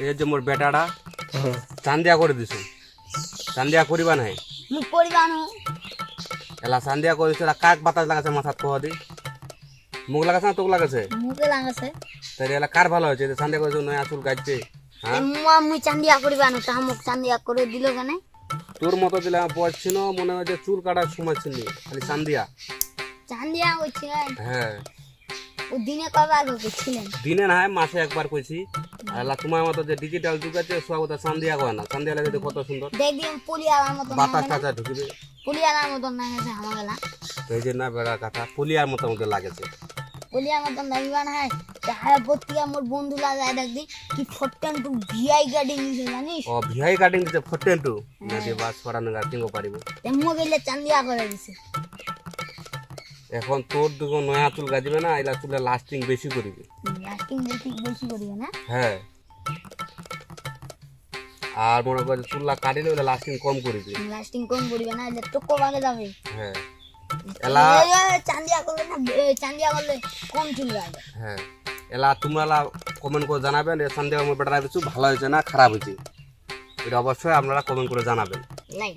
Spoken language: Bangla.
এই যে মোর বেটাটা চান্দিয়া করে দিছে। চান্দিয়া করিবা নাই? মুখ পরিবানো এলা চান্দিয়া করে দিছে এলা কাক বাতাস লাগাছে মাথাত কহ দি? মুখ লাগাছে না তোক লাগাছে মুখে লাগাছে তাই এলা কার ভালো হয়েছে চান্দিয়া করেছে নয়া চুল গাইছে হ্যাঁ? মুই চান্দিয়া করিবানো তা মুখ চান্দিয়া করে দিল কেন? তোর মতো দিলে বয়স মনে হয় যে চুল কাটার সময় ছিল খালি চান্দিয়া। চান্দিয়া হচ্ছে হ্যাঁ। ও দিনে কবার করছিলেন দিনে না হয় মাসে একবার কইছি। এলা তোমার মতো যে ডিজিটাল যুগ আছে সব ওটা চান্দিয়া করে না। চান্দিয়া লাগে কত সুন্দর। দেখদিন পুলিয়ালার মতন বাতাস টাতা ঢুকবে। পুলিয়ালার মতন না গেছে আমার গেলা তো এই যে না বেড়ার কথা পুলিয়ার মতো মতো লাগেছে। পুলিয়ার মতন লাগিবা না হয়? তাহার বত্রিকা মোর বন্ধুলা যায় দেখদি কি ফটেন টু ভিআই গাড়ি নিছে জানিস? ও ভিআই কাটিং দিতে ফটেন টু? না দিয়ে বাস করানো গা কিনবো পারিব। তে গেলে চান্দিয়া করে দিছে। এখন তোর দুটো নয়া চুল গাজিবে না এলা চুলে লাস্টিং বেশি করিবে। লাস্টিং বেশি বেশি করিবে না? হ্যাঁ। আর মনে করে চুল্লা কাটিলে ওটা লাস্টিং কম করিবে। লাস্টিং কম করিবে না এলে টোকো ভাগে যাবে। হ্যাঁ। এলা চান্দিয়া করলে না চান্দিয়া করলে কম চুল যাবে হ্যাঁ। এলা তোমরা কমেন্ট করে জানাবেন এ সন্দেহ আমার বেটারা কিছু ভালো হয়েছে না খারাপ হয়েছে। এটা অবশ্যই আপনারা কমেন্ট করে জানাবেন। লাইক